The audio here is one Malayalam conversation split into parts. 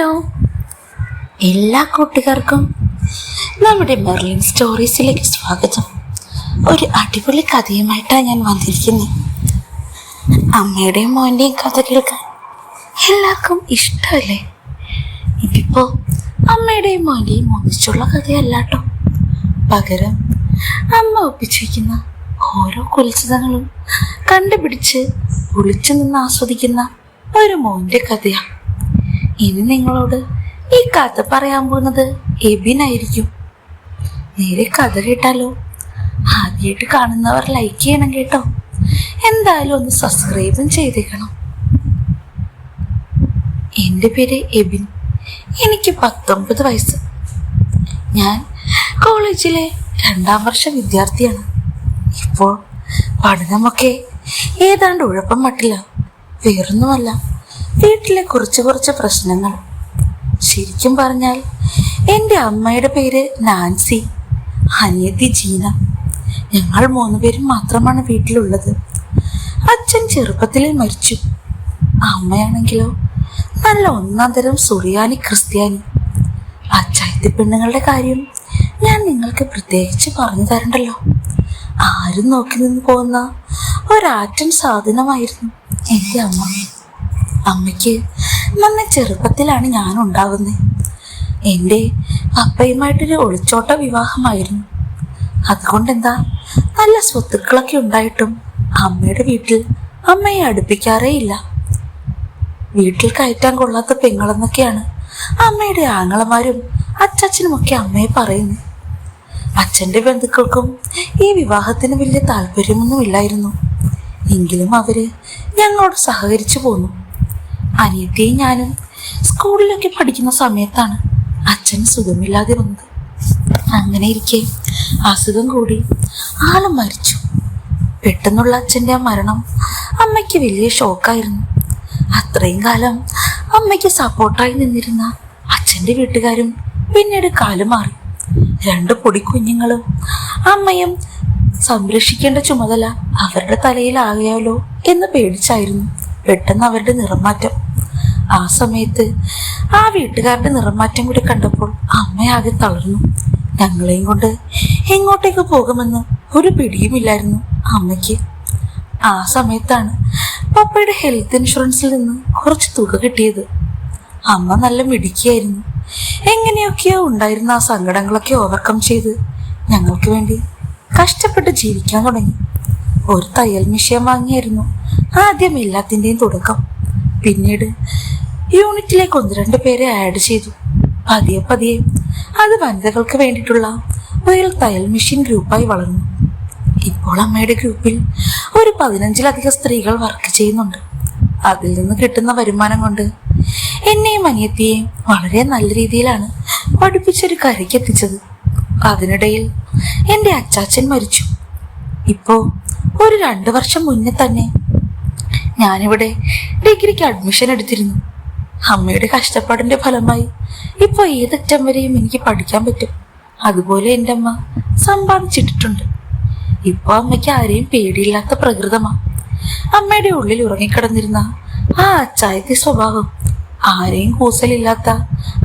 ഹലോ എല്ലാ കൂട്ടുകാർക്കും നമ്മുടെ മെർലിൻ സ്റ്റോറീസിലേക്ക് സ്വാഗതം. ഒരു അടിപൊളി കഥയുമായിട്ടാണ് ഞാൻ വന്നിരിക്കുന്നത് അമ്മയുടെയും മോന്റെയും കഥ കേൾക്കാൻ എല്ലാവർക്കും ഇഷ്ടമല്ലേ? ഇതിപ്പോ അമ്മയുടെയും മോന്റെയും ഒന്നിച്ചുള്ള കഥയല്ലാട്ടോ. പകരം അമ്മ ഒപ്പിച്ചിരിക്കുന്ന ഓരോ കുലച്ചതങ്ങളും കണ്ടുപിടിച്ച് ഒളിച്ചു നിന്ന് ആസ്വദിക്കുന്ന ഒരു മോന്റെ കഥയാണ് ഇനി നിങ്ങളോട് ഈ കഥ പറയാൻ പോകുന്നത് എബിനായിരിക്കും. നേരെ കഥ കേട്ടാലോ ആദ്യമായിട്ട് കാണുന്നവർ ലൈക്ക് ചെയ്യണം കേട്ടോ. എന്തായാലും ഒന്ന് സബ്സ്ക്രൈബും ചെയ്തേക്കണം. എന്റെ പേര് എബിൻ. എനിക്ക് പത്തൊമ്പത് വയസ്സ്. ഞാൻ കോളേജിലെ രണ്ടാം വർഷ വിദ്യാർത്ഥിയാണ്. ഇപ്പോൾ പഠനമൊക്കെ ഏതാണ്ട് ഉഴപ്പം മട്ടില്ല വേറൊന്നുമല്ല. വീട്ടിലെ കുറച്ച് കുറച്ച് പ്രശ്നങ്ങൾ. ശരിക്കും പറഞ്ഞാൽ എന്റെ അമ്മയുടെ പേര് നാൻസി അനിയത്തി ജീന. ഞങ്ങൾ മൂന്നുപേരും മാത്രമാണ് വീട്ടിലുള്ളത്. അച്ഛൻ ചെറുപ്പത്തിൽ മരിച്ചു. അമ്മയാണെങ്കിലോ? നല്ല ഒന്നാം തരം സുറിയാനി ക്രിസ്ത്യാനി. അച്ചായത്തി പെണ്ണുങ്ങളുടെ കാര്യം ഞാൻ നിങ്ങൾക്ക് പ്രത്യേകിച്ച് പറഞ്ഞു തരണ്ടല്ലോ. ആരും നോക്കി നിന്ന് പോകുന്ന ഒരാറ്റൻ സാധനമായിരുന്നു എന്റെ അമ്മ. അമ്മയ്ക്ക് നല്ല ചെറുപ്പത്തിലാണ് ഞാൻ ഉണ്ടാവുന്നത് എന്റെ അപ്പയുമായിട്ടൊരു ഒളിച്ചോട്ട വിവാഹമായിരുന്നു. അതുകൊണ്ടെന്താ നല്ല സ്വത്തുക്കളൊക്കെ ഉണ്ടായിട്ടും അമ്മയുടെ വീട്ടിൽ അമ്മയെ അടുപ്പിക്കാറേ ഇല്ല വീട്ടിൽ കയറ്റാൻ കൊള്ളാത്ത പെങ്ങളെന്നൊക്കെയാണ് അമ്മയുടെ ആങ്ങളമാരും അച്ചാച്ചനുമൊക്കെ അമ്മയെ പറയുന്നത് അച്ഛന്റെ ബന്ധുക്കൾക്കും ഈ വിവാഹത്തിന് വലിയ താല്പര്യമൊന്നുമില്ലായിരുന്നു. എങ്കിലും അവർ ഞങ്ങളോട് സഹകരിച്ചു പോന്നു. അനിയത്തിയും ഞാനും സ്കൂളിലൊക്കെ പഠിക്കുന്ന സമയത്താണ് അച്ഛൻ സുഖമില്ലാതെ വന്നത് അങ്ങനെ ഇരിക്കെ അസുഖം കൂടി. ആൾ മരിച്ചു. പെട്ടെന്നുള്ള അച്ഛന്റെ മരണം അമ്മയ്ക്ക് വലിയ ഷോക്കായിരുന്നു. അത്രയും കാലം അമ്മയ്ക്ക് സപ്പോർട്ടായി നിന്നിരുന്ന അച്ഛന്റെ വീട്ടുകാരും പിന്നീട് കാലുമാറി രണ്ട് പൊടി കുഞ്ഞുങ്ങളും അമ്മയും സംരക്ഷിക്കേണ്ട ചുമതല അവരുടെ തലയിലാകയാലോ എന്ന് പേടിച്ചായിരുന്നു. പെട്ടെന്ന് അവരുടെ നിറമാറ്റം. ആ സമയത്ത് ആ വീട്ടുകാരുടെ നിറമാറ്റം കൂടി കണ്ടപ്പോൾ അമ്മയാകെ തളർന്നു. ഞങ്ങളെയും കൊണ്ട് എങ്ങോട്ടേക്ക് പോകുമെന്ന് ഒരു പിടിയുമില്ലായിരുന്നു അമ്മയ്ക്ക്. ആ സമയത്താണ് പപ്പയുടെ ഹെൽത്ത് ഇൻഷുറൻസിൽ നിന്ന് കുറച്ച് തുക കിട്ടിയത്. അമ്മ നല്ല മിടുക്കിയായിരുന്നു. എങ്ങനെയൊക്കെയോ ഉണ്ടായിരുന്ന ആ സങ്കടങ്ങളൊക്കെ ഓവർകം ചെയ്ത് ഞങ്ങൾക്ക് വേണ്ടി കഷ്ടപ്പെട്ട് ജീവിക്കാൻ തുടങ്ങി. ഒരു തയ്യൽ മെഷീൻ വാങ്ങിയായിരുന്നു. ആദ്യം എല്ലാത്തിന്റെയും തുടക്കം. പിന്നീട് യൂണിറ്റിലേക്ക് ഒന്ന് രണ്ട് പേരെ ആഡ് ചെയ്തു. പതിയെ പതിയെ അത് വനിതകൾക്ക് വേണ്ടിയിട്ടുള്ള ഒരു തയ്യൽ മെഷീൻ ഗ്രൂപ്പായി വളർന്നു. ഇപ്പോൾ അമ്മയുടെ ഗ്രൂപ്പിൽ ഒരു പതിനഞ്ചിലധികം സ്ത്രീകൾ വർക്ക് ചെയ്യുന്നുണ്ട്. അതിൽ നിന്ന് കിട്ടുന്ന വരുമാനം കൊണ്ട് എന്നെയും അനിയത്തിയെയും വളരെ നല്ല രീതിയിലാണ് പഠിപ്പിച്ചൊരു കരയ്ക്ക് എത്തിച്ചത്. അതിനിടയിൽ എന്റെ അച്ചാച്ചൻ മരിച്ചു. ഇപ്പോ ഒരു രണ്ടു വർഷം മുന്നേ തന്നെ ഞാനിവിടെ ഡിഗ്രിക്ക് അഡ്മിഷൻ എടുത്തിരുന്നു. അമ്മയുടെ കഷ്ടപ്പാടിന്റെ ഫലമായി ഇപ്പോൾ ഏതറ്റം വരെയും എനിക്ക് പഠിക്കാൻ പറ്റും. അതുപോലെ എന്റെ അമ്മ സമ്പാദിച്ചിട്ടിട്ടുണ്ട്. ഇപ്പൊ അമ്മയ്ക്ക് ആരെയും പേടിയില്ലാത്ത പ്രകൃതമാ. അമ്മയുടെ ഉള്ളിൽ ഉറങ്ങിക്കിടന്നിരുന്ന ആ അച്ചായത്തെ സ്വഭാവം ആരെയും കൂസലില്ലാത്ത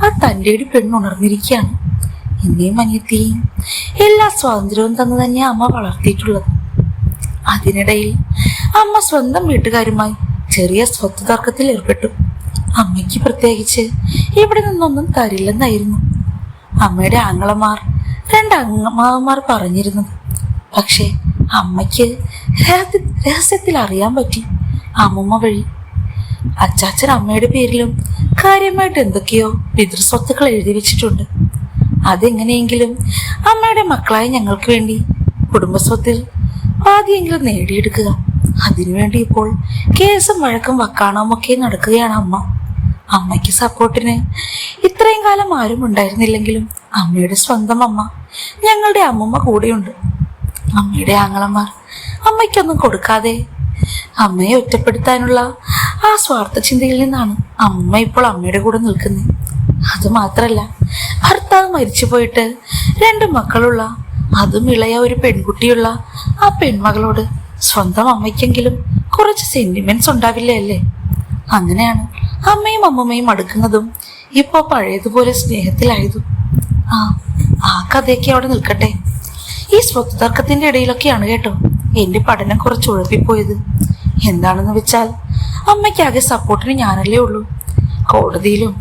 ആ തന്റെ ഒരു പെണ്ണുണർന്നിരിക്കുകയാണ് എന്നെയും അനിയത്തെയും എല്ലാ സ്വാതന്ത്ര്യവും തന്നു തന്നെ അമ്മ വളർത്തിയിട്ടുള്ളത്. അതിനിടയിൽ അമ്മ സ്വന്തം വീട്ടുകാരുമായി ചെറിയ സ്വത്ത് തർക്കത്തിൽ ഏർപ്പെട്ടു. അമ്മയ്ക്ക് പ്രത്യേകിച്ച് ഇവിടെ നിന്നൊന്നും തരില്ലെന്നായിരുന്നു. അമ്മയുടെ ആങ്ങളമാർ രണ്ട് അമ്മമാർ പറഞ്ഞിരുന്നത്. പക്ഷേ അമ്മയ്ക്ക് രഹസ്യത്തിൽ അറിയാൻ പറ്റി അമ്മമ്മ വഴി. അച്ചാച്ചൻ അമ്മയുടെ പേരിലും കാര്യമായിട്ട് എന്തൊക്കെയോ പിതൃസ്വത്തുക്കൾ എഴുതി വെച്ചിട്ടുണ്ട്. അതെങ്ങനെയെങ്കിലും അമ്മയുടെ മക്കളായ ഞങ്ങൾക്ക് വേണ്ടി കുടുംബസ്വത്തിൽ പാതിയെങ്കിലും നേടിയെടുക്കുക. അതിനുവേണ്ടി ഇപ്പോൾ കേസും വഴക്കും വക്കാണവും ഒക്കെ നടക്കുകയാണ് അമ്മ. അമ്മയ്ക്ക് സപ്പോർട്ടിന് ഇത്രയും കാലം ആരും ഉണ്ടായിരുന്നില്ലെങ്കിലും അമ്മയുടെ സ്വന്തം അമ്മ ഞങ്ങളുടെ അമ്മമ്മ കൂടെയുണ്ട്. അമ്മയുടെ ആങ്ങളമാർ അമ്മയ്ക്കൊന്നും കൊടുക്കാതെ അമ്മയെ ഒറ്റപ്പെടുത്താനുള്ള ആ സ്വാർത്ഥ ചിന്തയിൽ നിന്നാണ് അമ്മ ഇപ്പോൾ അമ്മയുടെ കൂടെ നിൽക്കുന്നത്. അത് മാത്രല്ല ഭർത്താവ് മരിച്ചു പോയിട്ട് രണ്ട് മക്കളുള്ള അതും ഇളയ ഒരു പെൺകുട്ടിയുള്ള ആ പെൺമകളോട് സ്വന്തം അമ്മയ്ക്കെങ്കിലും കുറച്ച് സെന്റിമെന്റ്സ് ഉണ്ടാവില്ലേ അല്ലേ അങ്ങനെയാണ് അമ്മയും അമ്മമ്മയും അടുക്കുന്നതും ഇപ്പോ പഴയതുപോലെ സ്നേഹത്തിലായതും. ആ ആ കഥയൊക്കെ അവിടെ നിൽക്കട്ടെ. ഈ സ്വത്ത് തർക്കത്തിന്റെ ഇടയിലൊക്കെയാണ് കേട്ടോ എന്റെ പഠനം കുറച്ച് ഉഴപ്പിപ്പോയത്. എന്താണെന്ന് വെച്ചാൽ അമ്മയ്ക്കാകെ സപ്പോർട്ടിന് ഞാനല്ലേ ഉള്ളൂ. കോടതിയിലും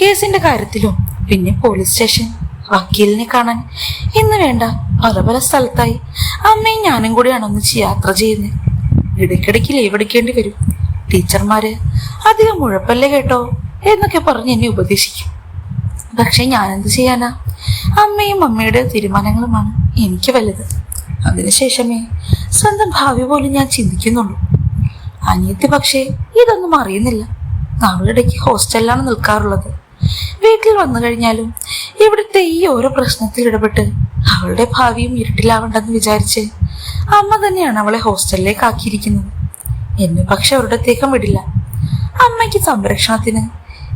കേസിന്റെ കാര്യത്തിലും പിന്നെ പോലീസ് സ്റ്റേഷൻ വക്കീലിനെ കാണാൻ. ഇന്ന് വേണ്ട. പല പല സ്ഥലത്തായി. അമ്മയും ഞാനും കൂടിയാണ് ഒന്നിച്ച് യാത്ര ചെയ്യുന്നത് ഇടയ്ക്കിടയ്ക്ക് ലീവെടുക്കേണ്ടി വരും. ടീച്ചർമാര് അധികം മുഴപ്പല്ലേ കേട്ടോ? എന്നൊക്കെ പറഞ്ഞ് എന്നെ ഉപദേശിക്കും. പക്ഷെ ഞാനെന്ത് ചെയ്യാനാ? അമ്മയും അമ്മയുടെ തീരുമാനങ്ങളുമാണ് എനിക്ക് വലുത്. അതിനുശേഷമേ സ്വന്തം ഭാവി പോലും ഞാൻ ചിന്തിക്കുന്നുള്ളൂ. അനിയത്തി പക്ഷേ ഇതൊന്നും അറിയുന്നില്ല. അവളിടയ്ക്ക് ഹോസ്റ്റലിലാണ് നിൽക്കാറുള്ളത്. വീട്ടിൽ വന്നു കഴിഞ്ഞാലും ഇവിടുത്തെ ഈ ഓരോ പ്രശ്നത്തിൽ ഇടപെട്ട് അവളുടെ ഭാവിയും ഇരുട്ടിലാവണ്ടെന്ന് വിചാരിച്ച് അമ്മ തന്നെയാണ് അവളെ ഹോസ്റ്റലിലേക്ക് ആക്കിയിരിക്കുന്നത്. എന്നെ പക്ഷെ ഒരിടത്തേക്കും വിടില്ല. അമ്മയ്ക്ക് സംരക്ഷണത്തിന്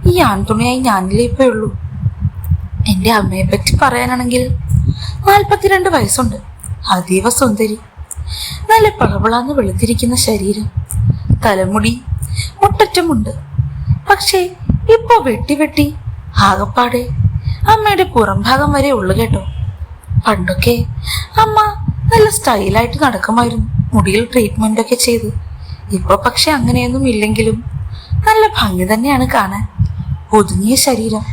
ഈ ആൺതുണിയായി ഞാനിലേ ഉള്ളൂ. എന്റെ അമ്മയെ പറ്റി പറയാനാണെങ്കിൽ നാൽപ്പത്തിരണ്ട് വയസ്സുണ്ട്. അതീവ സുന്ദരി. നല്ല പളപളാന്ന് വെളുത്തിരിക്കുന്ന ശരീരം. തലമുടി മുട്ടറ്റമുണ്ട്. പക്ഷേ ഇപ്പോ വെട്ടി വെട്ടി ആകപ്പാടെ അമ്മയുടെ പുറം ഭാഗം വരെ ഉള്ളു കേട്ടോ. പണ്ടൊക്കെ അമ്മ നല്ല സ്റ്റൈലായിട്ട് നടക്കുമായിരുന്നു മുടിയിൽ ട്രീറ്റ്മെന്റ് ഒക്കെ ചെയ്ത്. ഇപ്പൊ പക്ഷെ അങ്ങനെയൊന്നും ഇല്ലെങ്കിലും നല്ല ഭംഗി തന്നെയാണ് കാണാൻ. ഒതുങ്ങിയ ശരീരം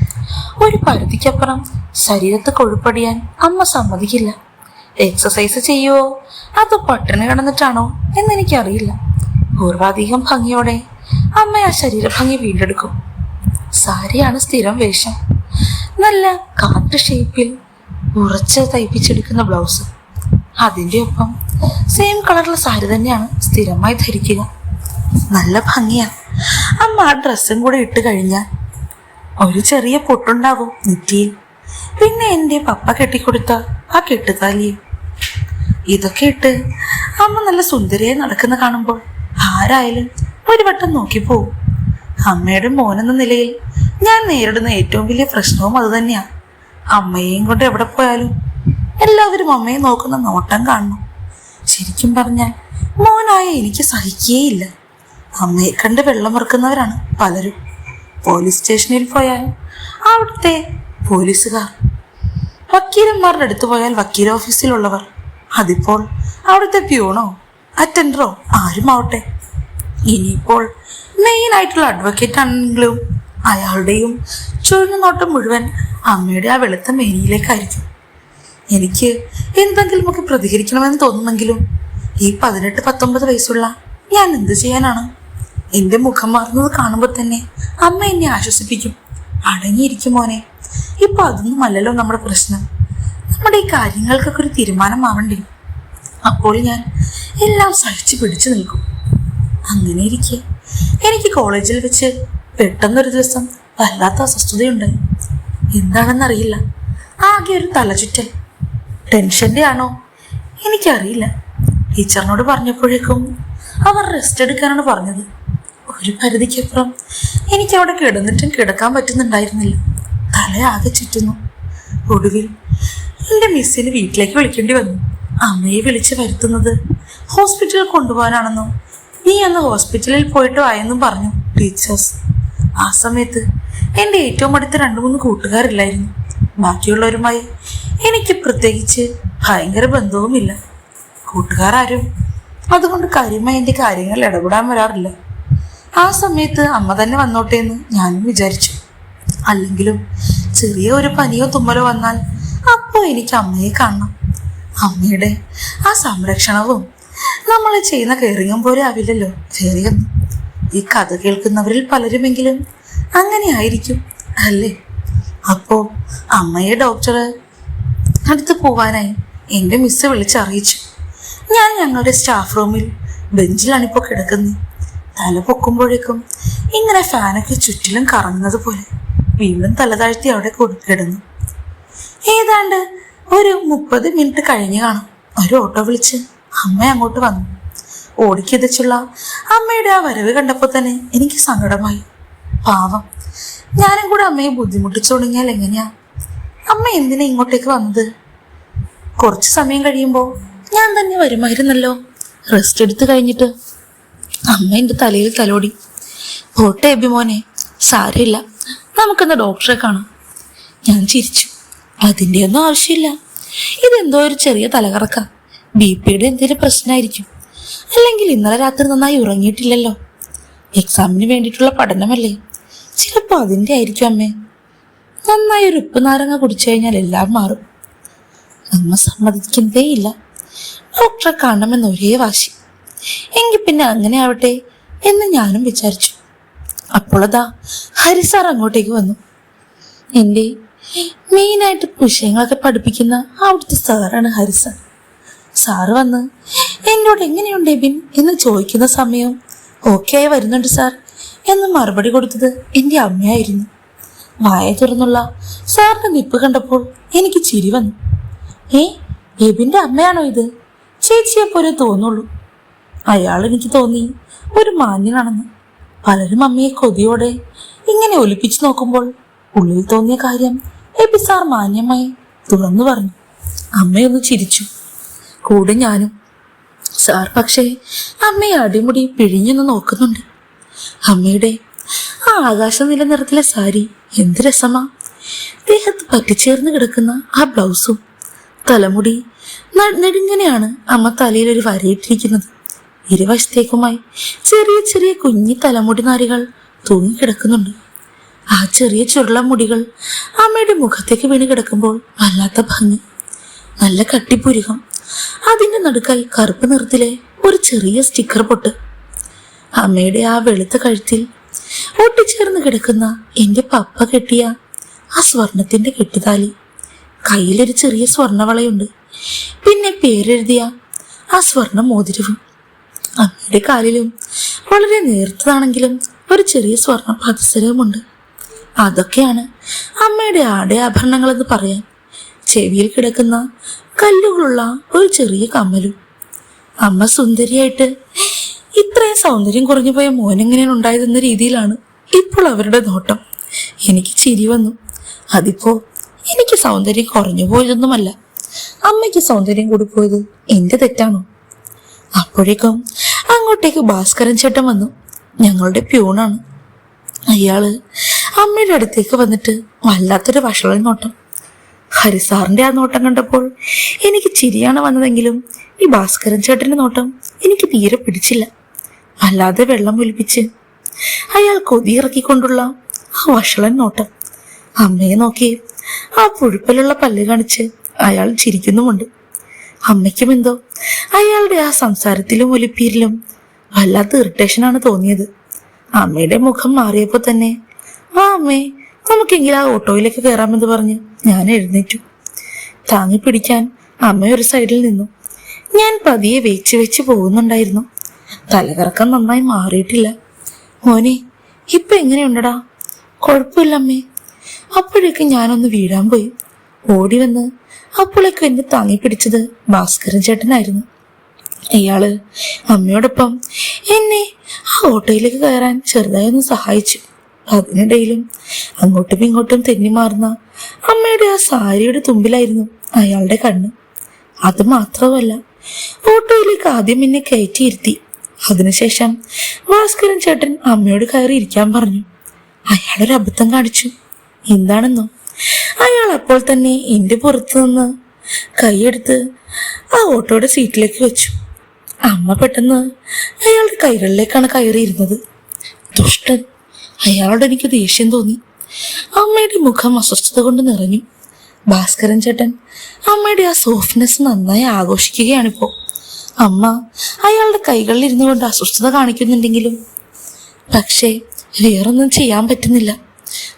ഒരു പരിധിക്കപ്പുറം ശരീരത്ത് കൊഴുപ്പടിയാൻ അമ്മ സമ്മതിക്കില്ല. എക്സസൈസ് ചെയ്യുവോ അതോ പട്ടിണി കിടന്നിട്ടാണോ എന്നെനിക്കറിയില്ല. പൂർവാധികം ഭംഗിയോടെ അമ്മ ആ ശരീരഭംഗി വീണ്ടെടുക്കും. സാരിയാണ് സ്ഥിരം വേഷം. നല്ല കാട്ട് ഷേപ്പിൽ ഉറച്ച് തയ്പ്പിച്ചെടുക്കുന്ന ബ്ലൗസ്. അതിന്റെ ഒപ്പം സെയിം കളറുള്ള സാരി തന്നെയാണ് സ്ഥിരമായി ധരിക്കുക. നല്ല ഭംഗിയാണ്. അമ്മ ആ ഡ്രസ്സും കൂടെ ഇട്ട് കഴിഞ്ഞാൽ ഒരു ചെറിയ പൊട്ടുണ്ടാവും നെറ്റിയിൽ. പിന്നെ എന്റെ പപ്പ കെട്ടിക്കൊടുത്ത ആ കെട്ടുതാലിയും. ഇതൊക്കെ ഇട്ട് അമ്മ നല്ല സുന്ദരിയെ നടക്കുന്ന കാണുമ്പോൾ ആരായാലും ഒരു വട്ടം നോക്കിപ്പോവും. അമ്മയുടെ മോനെന്ന നിലയിൽ ഞാൻ നേരിടുന്ന ഏറ്റവും വലിയ പ്രശ്നവും അത് തന്നെയാണ് അമ്മയെയും കൊണ്ട് എവിടെ പോയാലും എല്ലാവരും അമ്മയെ നോക്കുന്ന നോട്ടം കാണണം. ശരിക്കും പറഞ്ഞാൽ മോനായ എനിക്ക് സഹിക്കുകയില്ല അമ്മയെ കണ്ട് വെള്ളം വെള്ളമിറക്കുന്നവരാണ് പലരും. പോലീസ് സ്റ്റേഷനിൽ പോയാൽ അവിടുത്തെ പോലീസുകാർ. വക്കീലന്മാരുടെ അടുത്ത് പോയാൽ വക്കീൽ ഓഫീസിലുള്ളവർ. അതിപ്പോൾ അവിടുത്തെ പ്യൂണോ അറ്റൻഡറോ ആരും ആവട്ടെ ഇനിയിപ്പോൾ മെയിൻ ആയിട്ടുള്ള അഡ്വക്കേറ്റ് ആണെങ്കിലും അയാളുടെയും ചുവന്ന നോട്ടം മുഴുവൻ അമ്മയുടെ ആ വെളുത്ത മേനിയിലേക്കായിരിക്കും. എനിക്ക് എന്തെങ്കിലും ഒക്കെ പ്രതികരിക്കണമെന്ന് തോന്നുമെങ്കിലും ഈ പതിനെട്ട് പത്തൊമ്പത് വയസ്സുള്ള ഞാൻ എന്ത് ചെയ്യാനാണ്? എന്റെ മുഖം മാറുന്നത് കാണുമ്പോൾ തന്നെ അമ്മ എന്നെ ആശ്വസിപ്പിക്കും. അടങ്ങിയിരിക്കും മോനെ. ഇപ്പൊ അതൊന്നും അല്ലല്ലോ നമ്മുടെ പ്രശ്നം. നമ്മുടെ ഈ കാര്യങ്ങൾക്കൊക്കെ ഒരു തീരുമാനമാവണ്ടേ? അപ്പോൾ ഞാൻ എല്ലാം സഹിച്ചു പിടിച്ചു നിൽക്കും. അങ്ങനെ ഇരിക്കെ എനിക്ക് കോളേജിൽ വെച്ച് പെട്ടെന്നൊരു ദിവസം വല്ലാത്ത അസ്വസ്ഥതയുണ്ടായി. എന്താണെന്നറിയില്ല. ആകെ ഒരു തലചുറ്റൽ. ടെൻഷന്റെ ആണോ? എനിക്കറിയില്ല. ടീച്ചറിനോട് പറഞ്ഞപ്പോഴേക്കും അവർ റെസ്റ്റ് എടുക്കാനാണ് പറഞ്ഞത്. ഒരു പരിധിക്കപ്പുറം എനിക്ക് അവിടെ കിടന്നിട്ടും കിടക്കാൻ പറ്റുന്നുണ്ടായിരുന്നില്ല. തല ആകെ ചുറ്റുന്നു. ഒടുവിൽ എന്റെ മിസ്സിന് വീട്ടിലേക്ക് വിളിക്കേണ്ടി വന്നു. അമ്മയെ വിളിച്ച് വരുത്തുന്നത് ഹോസ്പിറ്റലിൽ കൊണ്ടുപോകാനാണെന്നും നീ അന്ന് ഹോസ്പിറ്റലിൽ പോയിട്ട് വായെന്നും പറഞ്ഞു ടീച്ചേഴ്സ് ആ സമയത്ത് എന്റെ ഏറ്റവും അടുത്ത രണ്ട് മൂന്ന് കൂട്ടുകാരില്ലായിരുന്നു. ബാക്കിയുള്ളവരുമായി എനിക്ക് പ്രത്യേകിച്ച് ഭയങ്കര ബന്ധവുമില്ല. കൂട്ടുകാരും അതുകൊണ്ട് കാര്യമായി എന്റെ കാര്യങ്ങളിൽ ഇടപെടാൻ വരാറില്ല. ആ സമയത്ത് അമ്മ തന്നെ വന്നോട്ടെ എന്ന് ഞാനും വിചാരിച്ചു. അല്ലെങ്കിലും ചെറിയ ഒരു പനിയോ തുമ്മലോ വന്നാൽ അപ്പോൾ എനിക്ക് അമ്മയെ കാണണം. അമ്മയുടെ ആ സംരക്ഷണവും നമ്മൾ ചെയ്യുന്ന കെയറിങ്ങും പോലെ ആവില്ലല്ലോ കെയറിയൊന്നും ഈ കഥ കേൾക്കുന്നവരിൽ പലരുമെങ്കിലും അങ്ങനെ ആയിരിക്കും അല്ലേ? അപ്പോൾ അമ്മയെ ഡോക്ടർ അടുത്ത് പോവാനായി എന്റെ മിസ് വിളിച്ചറിയിച്ചു. ഞാൻ ഞങ്ങളുടെ സ്റ്റാഫ് റൂമിൽ ബെഞ്ചിലാണ് ഇപ്പോൾ കിടക്കുന്നത്. തല പൊക്കുമ്പോഴേക്കും ഇങ്ങനെ ഫാനൊക്കെ ചുറ്റിലും കറങ്ങുന്നത് പോലെ വീണ്ടും തല താഴ്ത്തി അവിടെ കിടന്നു. ഏതാണ്ട് ഒരു മുപ്പത് മിനിറ്റ് കഴിഞ്ഞ് കാണും. ഒരു ഓട്ടോ വിളിച്ച് അമ്മ അങ്ങോട്ട് വന്നു. ഓടിക്കിതച്ചുള്ള അമ്മയുടെ ആ വരവ് കണ്ടപ്പോൾ തന്നെ എനിക്ക് സങ്കടമായി. പാവം. ഞാനും കൂടെ അമ്മയെ ബുദ്ധിമുട്ടിച്ചു തുടങ്ങിയാൽ എങ്ങനെയാ? അമ്മ എന്തിനാ ഇങ്ങോട്ടേക്ക് വന്നത്? കുറച്ച് സമയം കഴിയുമ്പോൾ ഞാൻ തന്നെ വരുമായിരുന്നല്ലോ. റെസ്റ്റ് എടുത്ത് കഴിഞ്ഞിട്ട് അമ്മ എന്റെ തലയിൽ തലോടി. പോട്ടെ അഭിമോനെ സാരമില്ല. നമുക്കിന്ന് ഡോക്ടറെ കാണാം. ഞാൻ ചിരിച്ചു. അതിന്റെ ഒന്നും ആവശ്യമില്ല. ഇതെന്തോ ഒരു ചെറിയ തലകറക്ക. ബി പിയുടെ എന്തെങ്കിലും പ്രശ്നമായിരിക്കും. അല്ലെങ്കിൽ ഇന്നലെ രാത്രി നന്നായി ഉറങ്ങിയിട്ടില്ലല്ലോ? എക്സാമിന് വേണ്ടിയിട്ടുള്ള പഠനമല്ലേ? ചിലപ്പോൾ അതിന്റെ ആയിരിക്കും അമ്മേ. നന്നായി ഒരു ഉപ്പ് നാരങ്ങ കുടിച്ചു കഴിഞ്ഞാൽ എല്ലാം മാറും. അമ്മ സമ്മതിക്കുന്നതേയില്ല ഡോക്ടറെ കാണണമെന്ന് ഒരേ വാശി. എങ്കിൽ പിന്നെ അങ്ങനെ ആവട്ടെ എന്ന് ഞാനും വിചാരിച്ചു. അപ്പോളതാ ഹരിസാർ അങ്ങോട്ടേക്ക് വന്നു. എന്റെ മെയിനായിട്ട് വിഷയങ്ങളൊക്കെ പഠിപ്പിക്കുന്ന അവിടുത്തെ സാറാണ് ഹരിസാർ സാറ് വന്ന് എന്നോട് എങ്ങനെയുണ്ട് എബിൻ എന്ന് ചോദിക്കുന്ന സമയം ഓക്കെ ആയി വരുന്നുണ്ട് സാർ എന്ന് മറുപടി കൊടുത്തത് എന്റെ അമ്മയായിരുന്നു. വായ തുറന്നുള്ള സാറിന്റെ നിപ്പ് കണ്ടപ്പോൾ എനിക്ക് ചിരി വന്നു. ഏ എബിന്റെ അമ്മയാണോ ഇത്? ചേച്ചിയെ പോലെ തോന്നുള്ളൂ. അയാൾ എനിക്ക് തോന്നി ഒരു മാന്യനാണെന്ന്. പലരും അമ്മയെ കൊതിയോടെ ഇങ്ങനെ ഒലിപ്പിച്ചു നോക്കുമ്പോൾ ഉള്ളിൽ തോന്നിയ കാര്യം എബി സാർ മാന്യമായി തുറന്നു പറഞ്ഞു. അമ്മയൊന്ന് ചിരിച്ചു. കൂടെ ഞാനും. സാർ പക്ഷേ അമ്മയെ അടിമുടി പിഴിഞ്ഞൊന്ന് നോക്കുന്നുണ്ട്. അമ്മയുടെ ആ ആകാശ നില നിറത്തിലെ സാരി എന്ത് രസമാ. ദേഹത്ത് പറ്റിച്ചേർന്ന് കിടക്കുന്ന ആ ബ്ലൗസും തലമുടി നെടുങ്ങനെയാണ് അമ്മ തലയിൽ ഒരു വരയിട്ടിരിക്കുന്നത്. ഇരുവശത്തേക്കുമായി ചെറിയ ചെറിയ കുഞ്ഞി തലമുടി നാരികൾ തൂങ്ങിക്കിടക്കുന്നുണ്ട്. ആ ചെറിയ ചുരുള മുടികൾ അമ്മയുടെ മുഖത്തേക്ക് വീണ് കിടക്കുമ്പോൾ വല്ലാത്ത ഭംഗി. നല്ല കട്ടിപ്പുരുകം. അതിന്റെ നടുക്കായി കറുപ്പ് നിറത്തിലെ ഒരു ചെറിയ സ്റ്റിക്കർ പൊട്ട്. അമ്മയുടെ ആ വെളുത്ത കഴുത്തിൽ ഒട്ടിച്ചേർന്ന് കിടക്കുന്ന എന്റെ പപ്പ കെട്ടിയ ആ സ്വർണത്തിന്റെ കെട്ടുതാലി. കയ്യിലൊരു ചെറിയ സ്വർണവളയുണ്ട്. പിന്നെ പേരെഴുതിയ ആ സ്വർണ മോതിരവും. അമ്മയുടെ കാലിലും വളരെ നേർത്തതാണെങ്കിലും ഒരു ചെറിയ സ്വർണ പാദസരവുമുണ്ട്. അതൊക്കെയാണ് അമ്മയുടെ ആടയാഭരണങ്ങളെന്ന് പറയാൻ ചെവിയിൽ കിടക്കുന്ന കല്ലുകളുള്ള ഒരു ചെറിയ കമ്മലും. അമ്മ സുന്ദരിയായിട്ട് ഇത്രയും സൗന്ദര്യം കുറഞ്ഞു പോയ മോനെങ്ങനെയാണ് ഉണ്ടായതെന്ന രീതിയിലാണ് ഇപ്പോൾ അവരുടെ നോട്ടം. എനിക്ക് ചിരി വന്നു. അതിപ്പോ എനിക്ക് സൗന്ദര്യം കുറഞ്ഞു പോയതൊന്നുമല്ല. അമ്മയ്ക്ക് സൗന്ദര്യം കൂടി പോയത് എന്റെ തെറ്റാണോ? അപ്പോഴേക്കും അങ്ങോട്ടേക്ക് ഭാസ്കരൻ ചേട്ടൻ വന്നു. ഞങ്ങളുടെ പ്യൂണാണ് അയാൾ അമ്മയുടെ അടുത്തേക്ക് വന്നിട്ട് വല്ലാത്തൊരു വഷളൻ നോട്ടം. ഹരിസാറിന്റെ ആ നോട്ടം കണ്ടപ്പോൾ എനിക്ക് ചിരിയാണ് വന്നതെങ്കിലും ഈ ഭാസ്കരൻ ചേട്ടന്റെ നോട്ടം എനിക്ക് തീരെ പിടിച്ചില്ല. അല്ലാതെ വെള്ളം ഒലിപ്പിച്ച് അയാൾ കൊതിയിറക്കിക്കൊണ്ടുള്ള ആ വഷളൻ നോട്ടം അമ്മയെ നോക്കി ആ പുഴുപ്പലുള്ള പല്ല് കാണിച്ച് അയാൾ ചിരിക്കുന്നുമുണ്ട്. അമ്മയ്ക്കും എന്തോ അയാളുടെ ആ സംസാരത്തിലും ഒലിപ്പീരിലും വല്ലാത്ത ഇറിറ്റേഷനാണ് തോന്നിയത്. അമ്മയുടെ മുഖം മാറിയപ്പോൾ തന്നെ ആ അമ്മേ നമുക്കെങ്കിലും ആ ഓട്ടോയിലേക്ക് കയറാമെന്ന് പറഞ്ഞ് ഞാൻ എഴുന്നേറ്റു. താങ്ങി പിടിക്കാൻ അമ്മ ഒരു സൈഡിൽ നിന്നു. ഞാൻ പതിയെ വെച്ച് വെച്ച് പോകുന്നുണ്ടായിരുന്നു. തലകറക്കം നന്നായി മാറിയിട്ടില്ല. മോനെ ഇപ്പൊ എങ്ങനെയുണ്ടടാ? കുഴപ്പമില്ല അമ്മേ. അപ്പോഴേക്ക് ഞാനൊന്ന് വീഴാൻ പോയി. ഓടി വന്ന് അപ്പോഴേക്ക് എന്നെ താങ്ങി പിടിച്ചത് ഭാസ്കരൻ ചേട്ടനായിരുന്നു. ഇയാൾ അമ്മയോടൊപ്പം എന്നെ ആ ഓട്ടോയിലേക്ക് കയറാൻ ചെറുതായി ഒന്ന് സഹായിച്ചു. അതിനിടയിലും അങ്ങോട്ടും ഇങ്ങോട്ടും തെന്നി മാറുന്ന അമ്മയുടെ ആ സാരിയുടെ തുമ്പിലായിരുന്നു അയാളുടെ കണ്ണ്. അത് മാത്രമല്ല ഓട്ടോയിലേക്ക് ആദ്യം എന്നെ കയറ്റിയിരുത്തി അതിനുശേഷം ഭാസ്കരൻ ചേട്ടൻ അമ്മയോട് കയറി ഇരിക്കാൻ പറഞ്ഞു. അയാളൊരു അബദ്ധം കാണിച്ചു. എന്താണെന്നോ? അയാൾ അപ്പോൾ തന്നെ എന്റെ പുറത്തു നിന്ന് കൈയെടുത്ത് ആ ഓട്ടോയുടെ സീറ്റിലേക്ക് വെച്ചു. അമ്മ പെട്ടെന്ന് അയാളുടെ കൈകളിലേക്കാണ് കയറിയിരുന്നത്. ദുഷ്ടൻ. അയാളോട് എനിക്ക് ദേഷ്യം തോന്നി. അമ്മയുടെ മുഖം അസ്വസ്ഥത കൊണ്ട് നിറഞ്ഞു. ഭാസ്കരൻ ചേട്ടൻ അമ്മയുടെ ആ സോഫ്റ്റ്നെസ് നന്നായി ആഘോഷിക്കുകയാണിപ്പോ. അമ്മ അയാളുടെ കൈകളിൽ ഇരുന്നു കൊണ്ട് അസ്വസ്ഥത കാണിക്കുന്നുണ്ടെങ്കിലും പക്ഷേ വേറൊന്നും ചെയ്യാൻ പറ്റുന്നില്ല.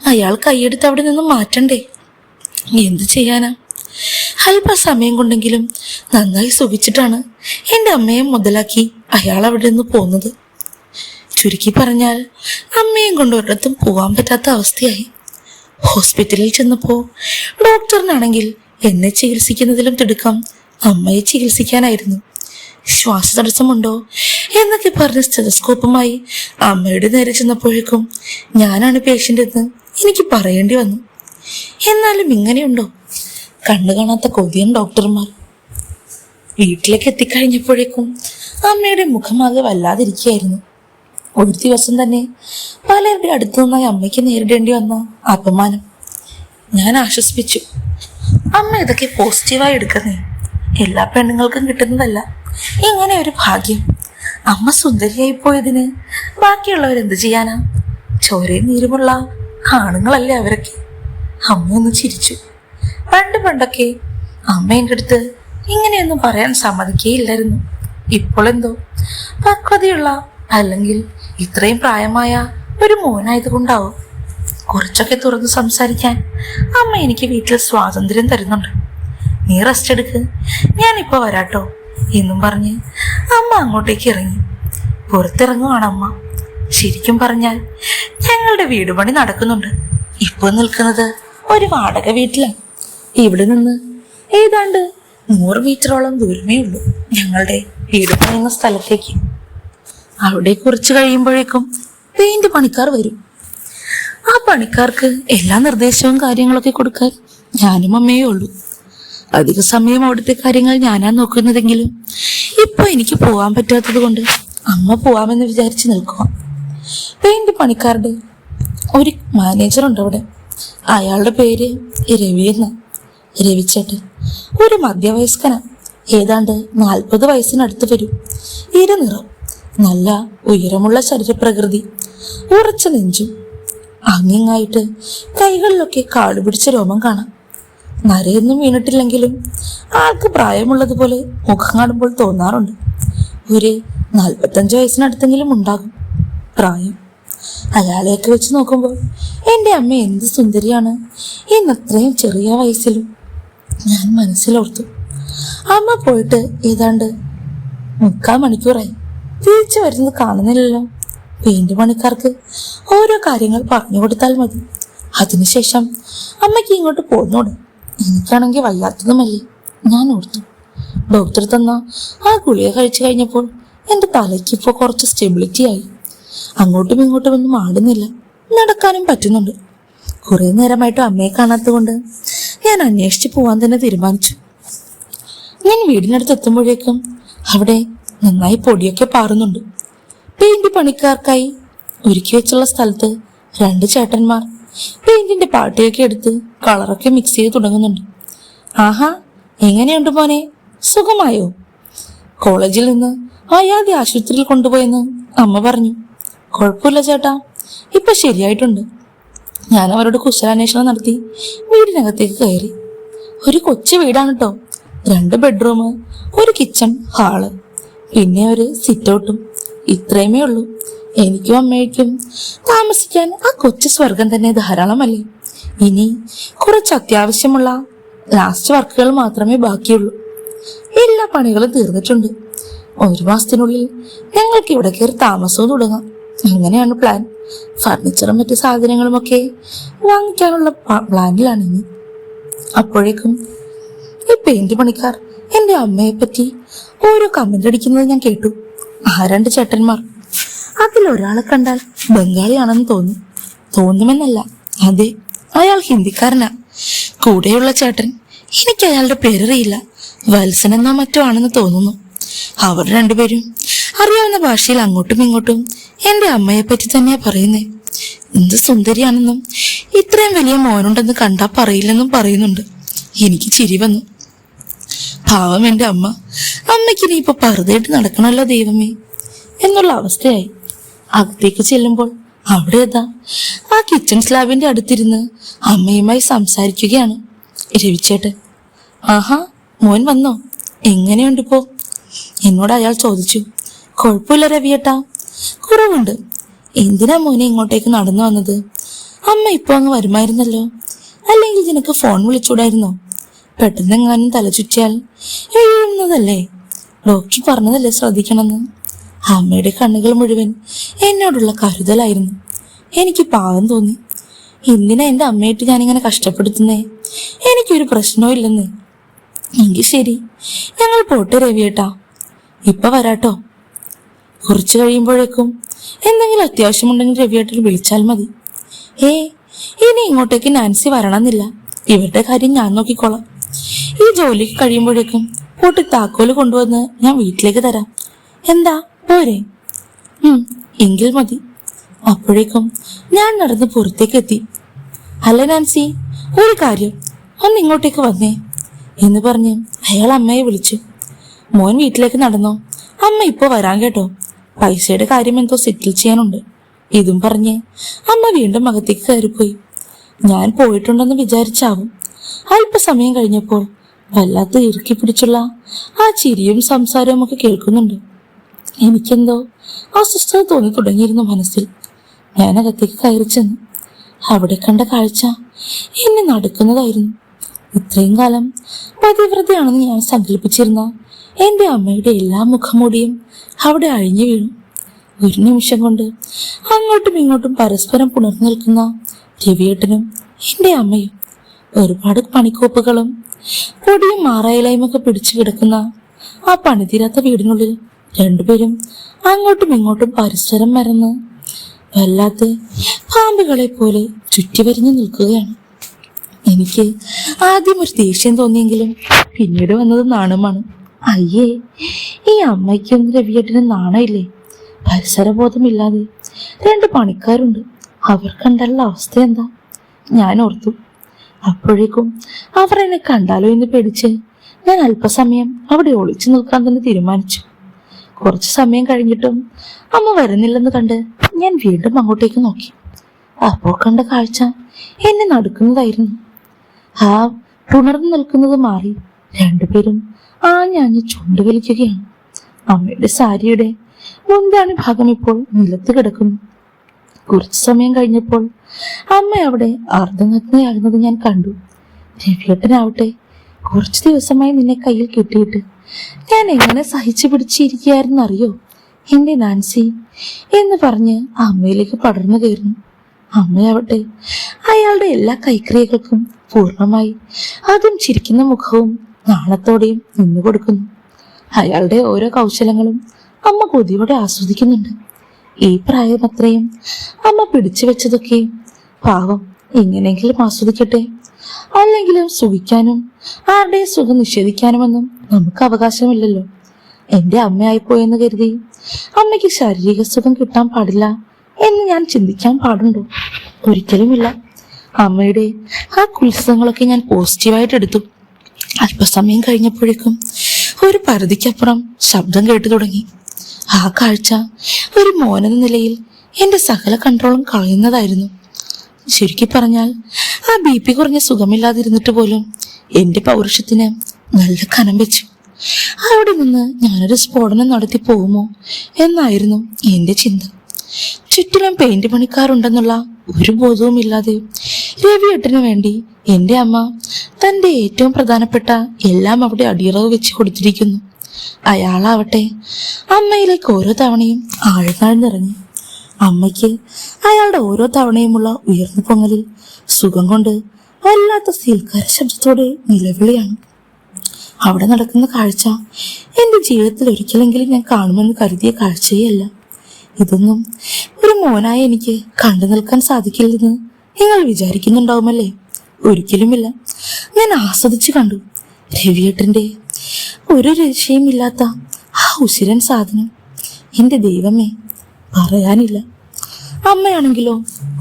അയാൾ കൈയെടുത്ത് അവിടെ നിന്ന് മാറ്റണ്ടേ? എന്ത് ചെയ്യാനാ? അല്പസമയം കൊണ്ടെങ്കിലും നന്നായി സുഖിച്ചിട്ടാണ് എന്റെ അമ്മയെ മുതലാക്കി അയാൾ അവിടെ നിന്ന് പോകുന്നത് ചുരുക്കി പറഞ്ഞാൽ അമ്മയും കൊണ്ട് ഒരിടത്തും പോകാൻ പറ്റാത്ത അവസ്ഥയായി. ഹോസ്പിറ്റലിൽ ചെന്നപ്പോൾ ഡോക്ടറിനാണെങ്കിൽ എന്നെ ചികിത്സിക്കുന്നതിലും തിടുക്കം അമ്മയെ ചികിത്സിക്കാനായിരുന്നു. ശ്വാസതടസ്സമുണ്ടോ എന്നൊക്കെ പറഞ്ഞ് സ്റ്റെതസ്കോപ്പുമായി അമ്മയുടെ നേരെ ചെന്നപ്പോഴേക്കും ഞാനാണ് പേഷ്യന്റ് എന്ന് എനിക്ക് പറയേണ്ടി വന്നു. എന്നാലും ഇങ്ങനെയുണ്ടോ? കണ്ണു കാണാത്ത കൊതിയൻ ഡോക്ടർമാർ. വീട്ടിലേക്ക് എത്തിക്കഴിഞ്ഞപ്പോഴേക്കും അമ്മയുടെ മുഖമാകെ വല്ലാതിരിക്കുകയായിരുന്നു. ഒരു ദിവസം തന്നെ പലരുടെ അടുത്തു നിന്നായി അമ്മയ്ക്ക് നേരിടേണ്ടി വന്ന അപമാനം ഞാൻ ആശ്വസിപ്പിച്ചു. അമ്മ ഇതൊക്കെ പോസിറ്റീവായി എടുക്കുന്നേ. എല്ലാ പെണ്ണുങ്ങൾക്കും കിട്ടുന്നതല്ല. ഇങ്ങനെ ഒരു ഭാഗ്യം. അമ്മ സുന്ദരിയായി പോയതിന് ബാക്കിയുള്ളവർ എന്ത് ചെയ്യാനാ? ചോരയും നീരുമുള്ള ആണുങ്ങളല്ലേ അവരൊക്കെ. അമ്മ ഒന്ന് ചിരിച്ചു. പണ്ട് പണ്ടൊക്കെ അമ്മ എന്റെ അടുത്ത് ഇങ്ങനെയൊന്നും പറയാൻ സമ്മതിക്കേയില്ലായിരുന്നു. ഇപ്പോൾ എന്തോ പക്വതയുള്ള അല്ലെങ്കിൽ ഇത്രയും പ്രായമായ ഒരു മോനായത് കൊണ്ടാവും കുറച്ചൊക്കെ തുറന്ന് സംസാരിക്കാൻ അമ്മ എനിക്ക് വീട്ടിൽ സ്വാതന്ത്ര്യം തരുന്നുണ്ട്. നീ റെസ്റ്റ് എടുക്ക്. ഞാനിപ്പോ വരാട്ടോ. എന്നും പറഞ്ഞ് അമ്മ അങ്ങോട്ടേക്ക് ഇറങ്ങി. പുറത്തിറങ്ങുവാണ് അമ്മ. ശരിക്കും പറഞ്ഞാൽ ഞങ്ങളുടെ വീട് പണി നടക്കുന്നുണ്ട്. ഇപ്പൊ നിൽക്കുന്നത് ഒരു വാടക വീട്ടിലാണ്. ഇവിടെ നിന്ന് ഏതാണ്ട് നൂറ് മീറ്ററോളം ദൂരമേ ഉള്ളൂ ഞങ്ങളുടെ വീട് പണിയുന്ന സ്ഥലത്തേക്ക്. അവിടെ കുറച്ച് കഴിയുമ്പോഴേക്കും പെയിന്റ് പണിക്കാർ വരും. ആ പണിക്കാർക്ക് എല്ലാ നിർദ്ദേശവും കാര്യങ്ങളൊക്കെ കൊടുക്കാൻ ഞാനും അമ്മയേ ഉള്ളൂ. അധിക സമയം അവിടുത്തെ കാര്യങ്ങൾ ഞാനാ നോക്കുന്നതെങ്കിലും ഇപ്പൊ എനിക്ക് പോവാൻ പറ്റാത്തത് കൊണ്ട് അമ്മ പോവാമെന്ന് വിചാരിച്ച് നിൽക്കുക പെയിന്റ് പണിക്കാരുടെ ഒരു മാനേജർ ഉണ്ട് അവിടെ. അയാളുടെ പേര് രവി എന്ന്. രവിച്ചേട്ടൻ ഒരു മധ്യവയസ്കന. ഏതാണ്ട് നാൽപ്പത് വയസ്സിനടുത്ത് വരും. ഇരുനിറം നല്ല ഉയരമുള്ള ശരീരപ്രകൃതി ഉറച്ച നെഞ്ചും അങ്ങിങ്ങായിട്ട് കൈകളിലൊക്കെ കാടുപിടിച്ച രോമം കാണാം. നരയൊന്നും വീണിട്ടില്ലെങ്കിലും ആൾക്ക് പ്രായമുള്ളതുപോലെ മുഖം കാണുമ്പോൾ തോന്നാറുണ്ട്. ഒരു നാൽപ്പത്തഞ്ച് വയസ്സിനടുത്തെങ്കിലും ഉണ്ടാകും പ്രായം. അയാളെയൊക്കെ വെച്ച് നോക്കുമ്പോൾ എന്റെ അമ്മ എന്ത് സുന്ദരിയാണ് ഇന്നത്രയും ചെറിയ വയസ്സിലും ഞാൻ മനസ്സിലോർത്തു. അമ്മ പോയിട്ട് ഏതാണ്ട് മുക്കാൽ മണിക്കൂറായി. തിരിച്ചു വരുന്നത് കാണുന്നില്ലല്ലോ. പെയിന്റ് പണിക്കാർക്ക് ഓരോ കാര്യങ്ങൾ പറഞ്ഞു കൊടുത്താൽ മതി. അതിനുശേഷം അമ്മയ്ക്ക് ഇങ്ങോട്ട് പോന്നോട് എനിക്കാണെങ്കിൽ വയ്യാത്തതുമല്ലേ? ഞാൻ ഓർത്തു. ഡോക്ടർ തന്ന ആ ഗുളിക കഴിച്ചു കഴിഞ്ഞപ്പോൾ എന്റെ തലയ്ക്ക് ഇപ്പോൾ കുറച്ച് സ്റ്റെബിലിറ്റി ആയി. അങ്ങോട്ടും ഇങ്ങോട്ടും ഒന്നും ആടുന്നില്ല. നടക്കാനും പറ്റുന്നുണ്ട്. കുറേ നേരമായിട്ട് അമ്മയെ കാണാത്തതുകൊണ്ട് ഞാൻ അന്വേഷിച്ച് പോവാൻ തന്നെ തീരുമാനിച്ചു. ഞാൻ വീടിനടുത്ത് എത്തുമ്പോഴേക്കും അവിടെ നന്നായി പൊടിയൊക്കെ പാറുന്നുണ്ട്. പെയിന്റ് പണിക്കാർക്കായി ഒരുക്കി വെച്ചുള്ള സ്ഥലത്ത് രണ്ട് ചേട്ടന്മാർ. പെയിന്റിന്റെ പാട്ടിയൊക്കെ എടുത്ത് കളറൊക്കെ മിക്സ് ചെയ്ത് തുടങ്ങുന്നുണ്ട്. ആഹാ എങ്ങനെയുണ്ട് മോനെ? സുഖമായോ? കോളേജിൽ നിന്ന് അയാതെ ആശുപത്രിയിൽ കൊണ്ടുപോയെന്ന് അമ്മ പറഞ്ഞു. കുഴപ്പമില്ല ചേട്ടാ ഇപ്പൊ ശരിയായിട്ടുണ്ട്. ഞാൻ അവരോട് കുശലാന്വേഷണം നടത്തി വീടിനകത്തേക്ക് കയറി. ഒരു കൊച്ചു വീടാണ് കേട്ടോ രണ്ട് ബെഡ്റൂം ഒരു കിച്ചൺ ഹാൾ. പിന്നെ ഒരു സിറ്റൗട്ടും. ഇത്രയുമേ ഉള്ളൂ. എനിക്കും അമ്മയ്ക്കും താമസിക്കാൻ ആ കൊച്ചു സ്വർഗം തന്നെ ധാരാളമല്ലേ? ഇനി കുറച്ച് അത്യാവശ്യമുള്ള ലാസ്റ്റ് വർക്കുകൾ മാത്രമേ ബാക്കിയുള്ളൂ. എല്ലാ പണികളും തീർന്നിട്ടുണ്ട്. ഒരു മാസത്തിനുള്ളിൽ ഞങ്ങൾക്ക് ഇവിടെ കയറി താമസവും തുടങ്ങാം. അങ്ങനെയാണ് പ്ലാൻ ഫർണിച്ചറും മറ്റു സാധനങ്ങളുമൊക്കെ വാങ്ങിക്കാനുള്ള പ്ലാനിലാണ് ഇനി. അപ്പോഴേക്കും ഈ പെയിന്റ് പണിക്കാർ എന്റെ അമ്മയെ പറ്റി ഓരോ കമന്റ് അടിക്കുന്നത് ഞാൻ കേട്ടു. ആ രണ്ട് ചേട്ടന്മാർ. അതിൽ ഒരാളെ കണ്ടാൽ ബംഗാളിയാണെന്ന് തോന്നും. തോന്നുമെന്നല്ല. അതെ അയാൾ ഹിന്ദിക്കാരനാ. കൂടെയുള്ള ചേട്ടൻ എനിക്ക് അയാളുടെ പേരറിയില്ല. വത്സൻ എന്നാ മറ്റോ ആണെന്ന് തോന്നുന്നു. അവർ രണ്ടുപേരും അറിയാവുന്ന ഭാഷയിൽ അങ്ങോട്ടും ഇങ്ങോട്ടും എന്റെ അമ്മയെ പറ്റി തന്നെയാ പറയുന്നേ. എന്ത് സുന്ദരിയാണെന്നും ഇത്രയും വലിയ മോനുണ്ടെന്ന് കണ്ടാ പറയില്ലെന്നും പറയുന്നുണ്ട്. എനിക്ക് ചിരി വന്നു. പാവം എന്റെ അമ്മ. അമ്മയ്ക്ക് ഇനി ഇപ്പൊ പറുതായിട്ട് നടക്കണമല്ലോ ദൈവമേ. എന്നുള്ള അവസ്ഥയായി. അകത്തേക്ക് ചെല്ലുമ്പോൾ അവിടെ ഏതാ ആ കിച്ചൺ സ്ലാബിന്റെ അടുത്തിരുന്ന് അമ്മയുമായി സംസാരിക്കുകയാണ്. രവിച്ചേട്ടൻ. ആഹാ മോൻ വന്നോ? എങ്ങനെയുണ്ട് ഇപ്പോ? എന്നോട് അയാൾ ചോദിച്ചു. കുഴപ്പമില്ല രവിയേട്ടാ. കുറവുണ്ട്. എന്തിനാ മോനെ ഇങ്ങോട്ടേക്ക് നടന്നു വന്നത്? അമ്മ ഇപ്പൊ അങ്ങ് വരുമായിരുന്നല്ലോ. അല്ലെങ്കിൽ നിനക്ക് ഫോൺ വിളിച്ചൂടായിരുന്നോ? പെട്ടെന്നെങ്ങാനും തലചുറ്റിയാൽ എഴുതുന്നതല്ലേ ഡോക്ടർ പറഞ്ഞതല്ലേ ശ്രദ്ധിക്കണമെന്ന്? അമ്മയുടെ കണ്ണുകൾ മുഴുവൻ എന്നോടുള്ള കരുതലായിരുന്നു. എനിക്ക് പാവം തോന്നി. എന്തിനാ എന്റെ അമ്മയായിട്ട് ഞാനിങ്ങനെ കഷ്ടപ്പെടുത്തുന്നേ? എനിക്കൊരു പ്രശ്നവും ഇല്ലെന്ന്. എങ്കിൽ ശരി. ഞങ്ങൾ പോട്ടെ രവിയേട്ടാ. ഇപ്പൊ വരാട്ടോ. കുറച്ച് കഴിയുമ്പോഴേക്കും എന്തെങ്കിലും അത്യാവശ്യമുണ്ടെങ്കിൽ രവിയേട്ടൻ വിളിച്ചാൽ മതി. ഏ ഇനി ഇങ്ങോട്ടേക്ക് നാൻസി വരണമെന്നില്ല. ഇവരുടെ കാര്യം ഞാൻ നോക്കിക്കോളാം. ഈ ജോലിക്ക് കഴിയുമ്പോഴേക്കും കൂട്ടി താക്കോൽ കൊണ്ടുവന്ന് ഞാൻ വീട്ടിലേക്ക് തരാം. എന്താ? പോരെ. എങ്കിൽ മതി. അപ്പോഴേക്കും ഞാൻ നടന്ന് പുറത്തേക്ക് എത്തി. അല്ല നാൻസി ഒരു കാര്യം. ഒന്ന് ഇങ്ങോട്ടേക്ക് വന്നേ എന്ന് പറഞ്ഞ് അയാൾ അമ്മയെ വിളിച്ചു. മോൻ വീട്ടിലേക്ക് നടന്നോ? അമ്മ ഇപ്പൊ വരാൻ കേട്ടോ. പൈസയുടെ കാര്യം എന്തോ സെറ്റിൽ ചെയ്യാനുണ്ട്. ഇതും പറഞ്ഞ് അമ്മ വീണ്ടും അകത്തേക്ക് കയറിപ്പോയി. ഞാൻ പോയിട്ടുണ്ടെന്ന് വിചാരിച്ചാവും. അല്പസമയം കഴിഞ്ഞപ്പോൾ വല്ലാത്ത ഇറുക്കി പിടിച്ചുള്ള ആ ചിരിയും സംസാരവും ഒക്കെ കേൾക്കുന്നുണ്ട്. എനിക്കെന്തോ അസ്വസ്ഥത തോന്നി തുടങ്ങിയിരുന്നു മനസ്സിൽ. ഞാൻ അകത്തേക്ക് കയറി ചെന്നു. അവിടെ കണ്ട കാഴ്ച എന്നെ നടക്കുന്നതായിരുന്നു. ഇത്രയും കാലം പതിവ്രതയാണെന്ന് ഞാൻ സങ്കല്പിച്ചിരുന്ന എന്റെ അമ്മയുടെ എല്ലാ മുഖംമൂടിയും അവിടെ അഴിഞ്ഞു വീണു. ഒരു നിമിഷം കൊണ്ട് അങ്ങോട്ടും ഇങ്ങോട്ടും പരസ്പരം പുണർന്നു നിൽക്കുന്ന രവിയേട്ടനും എന്റെ അമ്മയും ഒരുപാട് പണിക്കോപ്പുകളും പൊടിയും മാറായിലയുമൊക്കെ പിടിച്ചു കിടക്കുന്ന ആ പണിതീരാത്ത വീടിനുള്ളിൽ രണ്ടുപേരും അങ്ങോട്ടും ഇങ്ങോട്ടും പരസ്പരം മറന്ന് വല്ലാത്ത പാമ്പുകളെ പോലെ ചുറ്റിവരിഞ്ഞു നിൽക്കുകയാണ്. എനിക്ക് ആദ്യം ഒരു ദേഷ്യം തോന്നിയെങ്കിലും പിന്നീട് വന്നത് നാണമാണ്. അയ്യേ ഈ അമ്മയ്ക്കും രവിയേട്ടനും നാണമില്ലേ പരിസരബോധമില്ലാതെ രണ്ട് പണിക്കാരുണ്ട്. അവർ കണ്ടുള്ള അവസ്ഥ എന്താ ഞാൻ ഓർത്തു. അപ്പോഴേക്കും അവർ എന്നെ കണ്ടാലോ എന്ന് പേടിച്ച് ഞാൻ അല്പസമയം അവിടെ ഒളിച്ചു നിൽക്കാൻ തന്നെ തീരുമാനിച്ചു. കുറച്ച് സമയം കഴിഞ്ഞിട്ടും അമ്മ വരുന്നില്ലെന്ന് കണ്ട് ഞാൻ വീണ്ടും അങ്ങോട്ടേക്ക് നോക്കി. അപ്പോൾ കണ്ട കാഴ്ച എന്നെ നടുക്കുന്നതായിരുന്നു. ആ ഉണർന്നു നിൽക്കുന്നത് മാറി രണ്ടുപേരും ആഞ്ഞാഞ്ഞ് ചുണ്ടുവലിക്കുകയാണ്. അമ്മയുടെ സാരിയുടെ മുന്താണി ഭാഗം ഇപ്പോൾ നിലത്ത് കിടക്കുന്നു. കുറച്ചു സമയം കഴിഞ്ഞപ്പോൾ അമ്മ അവിടെ അർദ്ധനഗ്നയാകുന്നത് ഞാൻ കണ്ടു. രവിയേട്ടനാവട്ടെ കുറച്ചു ദിവസമായി നിന്നെ കയ്യിൽ കിട്ടിയിട്ട്. ഞാൻ എങ്ങനെ സഹിച്ചു പിടിച്ചിരിക്കുകയായിരുന്നു അറിയോ എന്റെ നാൻസി എന്ന് പറഞ്ഞ് അമ്മയിലേക്ക് പടർന്നു കയറുന്നു. അമ്മയാവട്ടെ അയാളുടെ എല്ലാ കൈക്രിയകൾക്കും പൂർണമായി അതും ചിരിക്കുന്ന മുഖവും നാണത്തോടെയും നിന്നു കൊടുക്കുന്നു അയാളുടെ ഓരോ കൗശലങ്ങളും അമ്മ കൊതിയോടെ ആസ്വദിക്കുന്നുണ്ട്. ഈ പ്രായം അത്രയും. അമ്മ പിടിച്ചു വെച്ചതൊക്കെ. പാവം എങ്ങനെയെങ്കിലും ആസ്വദിക്കട്ടെ. അല്ലെങ്കിലും സുഖിക്കാനും ആരുടെയും സുഖം നിഷേധിക്കാനുമൊന്നും നമുക്ക് അവകാശമില്ലല്ലോ. എന്റെ അമ്മയായിപ്പോയെന്ന് കരുതി അമ്മയ്ക്ക് ശാരീരിക സുഖം കിട്ടാൻ പാടില്ല എന്ന് ഞാൻ ചിന്തിക്കാൻ പാടുണ്ടോ? ഒരിക്കലുമില്ല. അമ്മയുടെ ആ ഉത്സവങ്ങളൊക്കെ ഞാൻ പോസിറ്റീവായിട്ട് എടുത്തു. അല്പസമയം കഴിഞ്ഞപ്പോഴേക്കും ഒരു പരിധിക്കപ്പുറം ശബ്ദം കേട്ടു തുടങ്ങി. ആ കാഴ്ച ഒരു മോനെന്ന നിലയിൽ എന്റെ സകല കൺട്രോളും കളയുന്നതായിരുന്നു. ശരിക്കും പറഞ്ഞാൽ ആ ബി പി കുറഞ്ഞ സുഖമില്ലാതിരുന്നിട്ട് പോലും എന്റെ പൗരുഷത്തിന് നല്ല കനം വെച്ചു. അവിടെ നിന്ന് ഞാനൊരു സ്ഫോടനം നടത്തി പോകുമോ എന്നായിരുന്നു എന്റെ ചിന്ത. ചുറ്റിലും പെയിന്റ് പണിക്കാരുണ്ടെന്നുള്ള ഒരു ബോധവും ബോധവുമില്ലാതെ രവിയേട്ടന് വേണ്ടി എന്റെ അമ്മ തന്റെ ഏറ്റവും പ്രധാനപ്പെട്ട എല്ലാം അവിടെ അടിയറവ് വെച്ച് കൊടുത്തിരിക്കുന്നു. അയാളാവട്ടെ. അമ്മയിലേക്ക് ഓരോ തവണയും ആഴ്ന്നാഴ്ന്നിറങ്ങി അമ്മയ്ക്ക് അയാളുടെ ഓരോ തവണയുമുള്ള ഉയർന്നു പൊങ്ങലിൽ സുഖം കൊണ്ട് വല്ലാത്ത സീൽക്കാര ശബ്ദത്തോടെ നിലവിളിയാണ്. അവിടെ നടക്കുന്ന കാഴ്ച എന്റെ ജീവിതത്തിൽ ഒരിക്കലെങ്കിലും ഞാൻ കാണുമെന്ന് കരുതിയ കാഴ്ചയല്ല. ഇതൊന്നും ഒരു മോനായ എനിക്ക് കണ്ടു നിൽക്കാൻ സാധിക്കില്ലെന്ന് നിങ്ങൾ വിചാരിക്കുന്നുണ്ടാവുമല്ലേ? ഒരിക്കലുമില്ല. ഞാൻ ആസ്വദിച്ചു കണ്ടു. രവിയേട്ടന്റെ ഒരു രക്ഷയുമില്ലാത്ത ആ ഉശിരൻ സാധനം എന്റെ ദൈവമേ പറയാനില്ല. അമ്മയാണെങ്കിലോ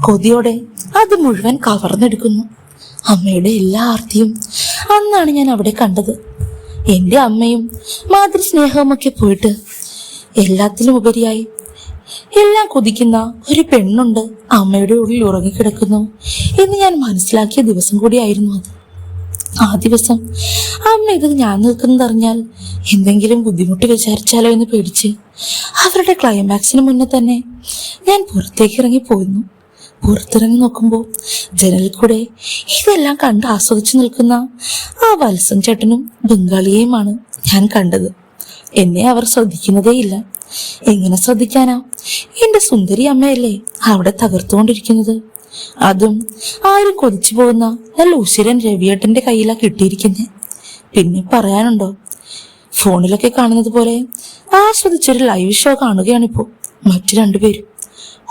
കൊതിയോടെ അത് മുഴുവൻ കവർന്നെടുക്കുന്നു. അമ്മയുടെ എല്ലാ ആർത്തിയും അന്നാണ് ഞാൻ അവിടെ കണ്ടത്. എന്റെ അമ്മയും മാതൃസ്നേഹവുമൊക്കെ പോയിട്ട് എല്ലാത്തിലും ഉപരിയായി എല്ലാം കൊതിക്കുന്ന ഒരു പെണ്ണുണ്ട് അമ്മയുടെ ഉള്ളിൽ ഉറങ്ങിക്കിടക്കുന്നു എന്ന് ഞാൻ മനസ്സിലാക്കിയ ദിവസം കൂടിയായിരുന്നു അത്. ആ ദിവസം. അമ്മ ഇത് ഞാൻ നിൽക്കുന്നത് അറിഞ്ഞാൽ എന്തെങ്കിലും ബുദ്ധിമുട്ട് വിചാരിച്ചാലോ എന്ന് പേടിച്ച് അവരുടെ ക്ലൈമാക്സിന് മുന്നേ തന്നെ ഞാൻ പുറത്തേക്ക് ഇറങ്ങി പോയിരുന്നു. പുറത്തിറങ്ങി നോക്കുമ്പോൾ ജനലിൽ കൂടെ ഇതെല്ലാം കണ്ട് ആസ്വദിച്ചു നിൽക്കുന്ന ആ വത്സൻ ചേട്ടനും ബംഗാളിയെയുമാണ് ഞാൻ കണ്ടത്. എന്നെ അവർ ശ്രദ്ധിക്കുന്നതേയില്ല. എങ്ങനെ ശ്രദ്ധിക്കാനാ? എന്റെ സുന്ദരി അമ്മയല്ലേ അവിടെ തകർത്തുകൊണ്ടിരിക്കുന്നത്? അതും ആരും കൊതിച്ചു പോകുന്ന നല്ല ഉശിരൻ രവിയേട്ടന്റെ കയ്യിലാ കിട്ടിയിരിക്കുന്നത് പിന്നെ പറയാനുണ്ടോ? ഫോണിലൊക്കെ കാണുന്നത് പോലെ ആസ്വദിച്ചൊരു ലൈവ് ഷോ കാണുകയാണിപ്പോ മറ്റു രണ്ടുപേരും.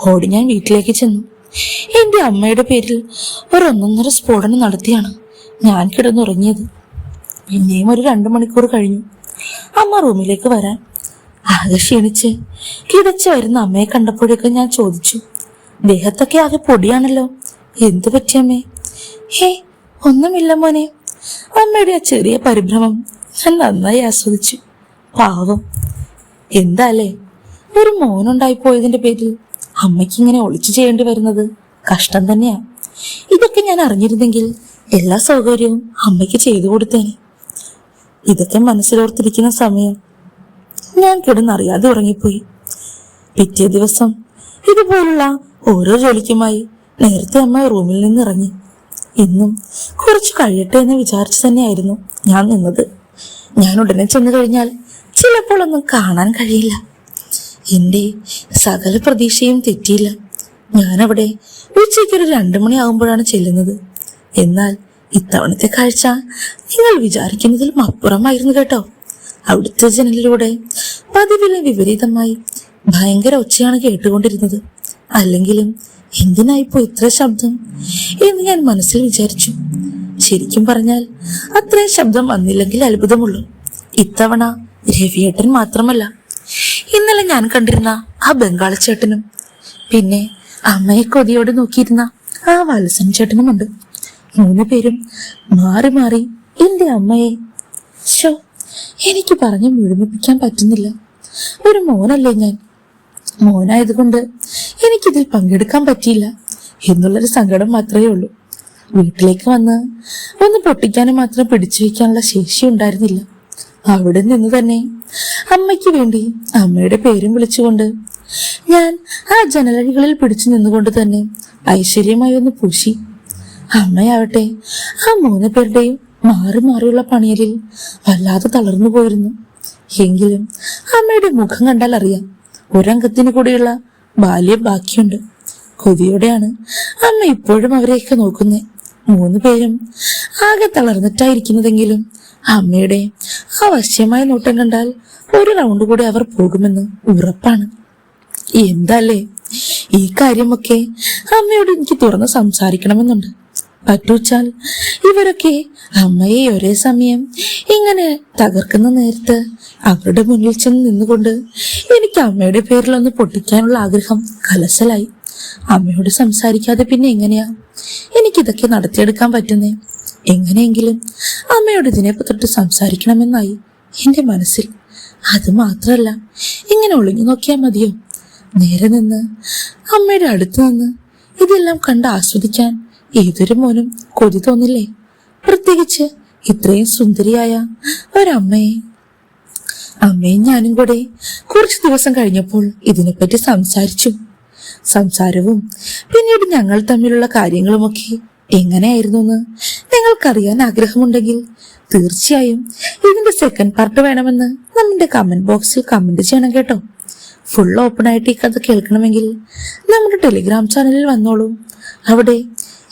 ഓടി ഞാൻ വീട്ടിലേക്ക് ചെന്നു. എന്റെ അമ്മയുടെ പേരിൽ ഒരു ഒന്നൊന്നര സ്ഫോടനം നടത്തിയാണ് ഞാൻ കിടന്നുറങ്ങിയത്. പിന്നെയും ഒരു രണ്ടു മണിക്കൂർ കഴിഞ്ഞു. അമ്മ റൂമിലേക്ക് വരാൻ ആകെ ക്ഷീണിച്ച് കിടച്ചു വരുന്ന അമ്മയെ കണ്ടപ്പോഴേക്കും ഞാൻ ചോദിച്ചു ദേഹത്തൊക്കെ ആകെ പൊടിയാണല്ലോ. എന്തു പറ്റിയമ്മേ ഹേ ഒന്നുമില്ല മോനെ. അമ്മയുടെ ആ ചെറിയ പരിഭ്രമം ഞാൻ നന്നായി ആസ്വദിച്ചു. പാവം. എന്താല്ലേ? ഒരു മോനുണ്ടായി പോയതിന്റെ പേരിൽ അമ്മയ്ക്ക് ഇങ്ങനെ ഒളിച്ചു ചെയ്യേണ്ടി വരുന്നത് കഷ്ടം തന്നെയാ. ഇതൊക്കെ ഞാൻ അറിഞ്ഞിരുന്നെങ്കിൽ എല്ലാ സൗകര്യവും അമ്മയ്ക്ക് ചെയ്തു കൊടുത്തേനെ. ഇതൊക്കെ മനസ്സിലോർത്തിരിക്കുന്ന സമയം ഞാൻ കിടന്നറിയാതെ ഉറങ്ങിപ്പോയി. പിറ്റേ ദിവസം ഇതുപോലുള്ള ഓരോ ജോലിക്കുമായി നേരത്തെ അമ്മ റൂമിൽ നിന്ന് ഇറങ്ങി ഇന്നും കുറച്ച് കഴിയട്ടെ എന്ന് വിചാരിച്ചു തന്നെയായിരുന്നു ഞാൻ നിന്നത്. ഞാൻ ഉടനെ ചെന്നു കഴിഞ്ഞാൽ ചിലപ്പോൾ ഒന്നും കാണാൻ കഴിയില്ല. എന്റെ സകല പ്രതീക്ഷയും തെറ്റിയില്ല. ഞാനവിടെ ഉച്ചയ്ക്ക് ഒരു രണ്ടു മണിയാകുമ്പോഴാണ് ചെല്ലുന്നത്. എന്നാൽ ഇത്തവണത്തെ കാഴ്ച നിങ്ങൾ വിചാരിക്കുന്നതിലും അപ്പുറമായിരുന്നു കേട്ടോ. അവിടുത്തെ ജനലിലൂടെ പതിവിലെ വിപരീതമായി ഭയങ്കര ഒച്ചയാണ് കേട്ടുകൊണ്ടിരുന്നത്. അല്ലെങ്കിലും എന്തിനായിപ്പോ ഇത്ര ശബ്ദം? എന്ന് ഞാൻ മനസ്സിൽ വിചാരിച്ചു. ശരിക്കും പറഞ്ഞാൽ അത്രയും ശബ്ദം വന്നില്ലെങ്കിൽ അത്ഭുതമുള്ളൂ. ഇത്തവണ രവിയേട്ടൻ മാത്രമല്ല. ഇന്നലെ ഞാൻ കണ്ടിരുന്ന ആ ബംഗാളി ചേട്ടനും പിന്നെ അമ്മയെ കൊതിയോടെ നോക്കിയിരുന്ന ആ വാലസൻ ചേട്ടനുമുണ്ട്. മൂന്ന് പേരും മാറി മാറി എന്റെ അമ്മയെ. ശോ എനിക്ക് പറഞ്ഞ് മുഴുമിപ്പിക്കാൻ പറ്റുന്നില്ല. ഒരു മോനല്ലേ ഞാൻ? മോനായതുകൊണ്ട് എനിക്കിതിൽ പങ്കെടുക്കാൻ പറ്റിയില്ല എന്നുള്ളൊരു സങ്കടം മാത്രമേ ഉള്ളൂ. വീട്ടിലേക്ക് വന്ന് ഒന്ന് പൊട്ടിക്കാനും മാത്രം പിടിച്ചു വയ്ക്കാനുള്ള ശേഷി ഉണ്ടായിരുന്നില്ല. അവിടെ നിന്ന് തന്നെ അമ്മയ്ക്ക് വേണ്ടി അമ്മയുടെ പേരും വിളിച്ചുകൊണ്ട് ഞാൻ ആ ജനലഴികളിൽ പിടിച്ചു നിന്നുകൊണ്ട് തന്നെ ഐശ്വര്യമായി ഒന്ന് പൂശി. അമ്മയാവട്ടെ ആ മൂന്ന് പേരുടെയും മാറി മാറിയുള്ള പണിയലിൽ വല്ലാതെ തളർന്നു പോയിരുന്നു. എങ്കിലും അമ്മയുടെ മുഖം കണ്ടാൽ അറിയാം ഒരംഗത്തിന് കൂടിയുള്ള ബാല്യം ബാക്കിയുണ്ട്. കൊതിയോടെയാണ് അമ്മ ഇപ്പോഴും അവരെയൊക്കെ നോക്കുന്നേ. മൂന്ന് പേരും ആകെ തളർന്നിട്ടായിരിക്കുന്നതെങ്കിലും അമ്മയുടെ ആ വശ്യമായ നോട്ടം കണ്ടാൽ ഒരു റൗണ്ട് കൂടി അവർ പോകുമെന്ന് ഉറപ്പാണ്. എന്തല്ലേ? ഈ കാര്യമൊക്കെ അമ്മയോട് എനിക്ക് തുറന്ന് സംസാരിക്കണമെന്നുണ്ട്. പറ്റൂച്ചാൽ ഇവരൊക്കെ അമ്മയെ ഒരേ സമയം ഇങ്ങനെ തകർക്കുന്ന നേരത്ത് അവരുടെ മുന്നിൽ ചെന്ന് നിന്നുകൊണ്ട് എനിക്ക് അമ്മയുടെ പേരിൽ ഒന്ന് പൊട്ടിക്കാനുള്ള ആഗ്രഹം കലശലായി. അമ്മയോട് സംസാരിക്കാതെ പിന്നെ എങ്ങനെയാ? എനിക്കിതൊക്കെ നടത്തിയെടുക്കാൻ പറ്റുന്നേ? എങ്ങനെയെങ്കിലും അമ്മയോട് ഇതിനെ തൊട്ട് സംസാരിക്കണമെന്നായി എന്റെ മനസ്സിൽ. അത് മാത്രല്ല ഇങ്ങനെ ഒളിഞ്ഞു നോക്കിയാൽ മതിയോ? നേരെ നിന്ന് അമ്മയുടെ അടുത്ത് നിന്ന് ഇതെല്ലാം കണ്ട് ആസ്വദിക്കാൻ ഏതൊരു മോനും കൊതി തോന്നില്ലേ? പ്രത്യേകിച്ച് ഇത്രയും സുന്ദരിയായ ഒരമ്മയെ. അമ്മയും ഞാനും കൂടെ കുറച്ച് ദിവസം കഴിഞ്ഞപ്പോൾ ഇതിനെപ്പറ്റി സംസാരിച്ചു. സംസാരവും പിന്നീട് ഞങ്ങൾ തമ്മിലുള്ള കാര്യങ്ങളുമൊക്കെ എങ്ങനെയായിരുന്നു എന്ന് നിങ്ങൾക്കറിയാൻ ആഗ്രഹമുണ്ടെങ്കിൽ തീർച്ചയായും ഇതിന്റെ സെക്കൻഡ് പാർട്ട് വേണമെന്ന് നമ്മുടെ കമന്റ് ബോക്സിൽ കമന്റ് ചെയ്യണം കേട്ടോ. ഫുൾ ഓപ്പൺ ആയിട്ട് ഈ കഥ കേൾക്കണമെങ്കിൽ നമ്മുടെ ടെലിഗ്രാം ചാനലിൽ വന്നോളൂ. അവിടെ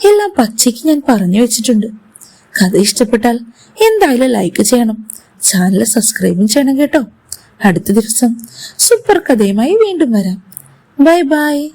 എല്ലാം പച്ചയ്ക്ക് ഞാൻ പറഞ്ഞു വെച്ചിട്ടുണ്ട്. കഥ ഇഷ്ടപ്പെട്ടാൽ എന്തായാലും ലൈക്ക് ചെയ്യണം. ചാനൽ സബ്സ്ക്രൈബും ചെയ്യണം കേട്ടോ. അടുത്ത ദിവസം സൂപ്പർ കഥയുമായി വീണ്ടും വരാം. Bye bye